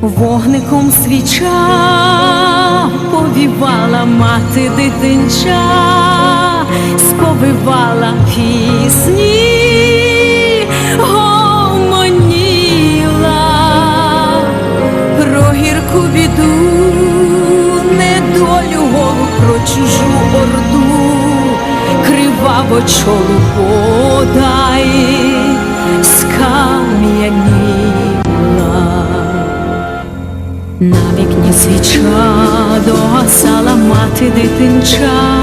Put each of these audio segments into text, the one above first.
Вогником свіча повівала мати дитинча, сповивала пісні, гомоніла. Про гірку біду, недолю голу про чужу орду, криваво чолу свіча догасала мати дитинча,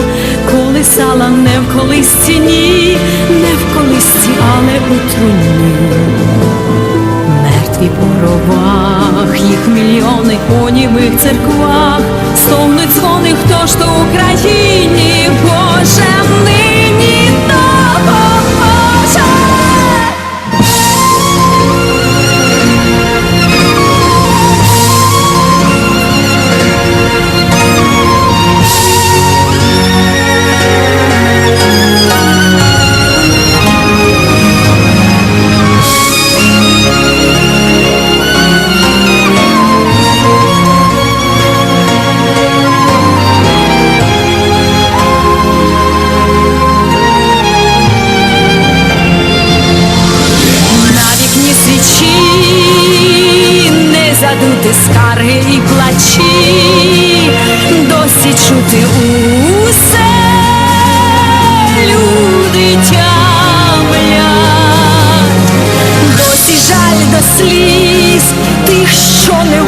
колисала не в колисці, ні, не в колисці, але у труні. Мертві по гробах, їх мільйони у німих церквах, стогнуть дзвони, хто ж то Україні, скарги і плачі, досі чути усе. Люди тямлять, досі жаль до сліз тих, що не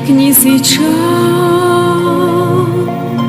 вікні свіча.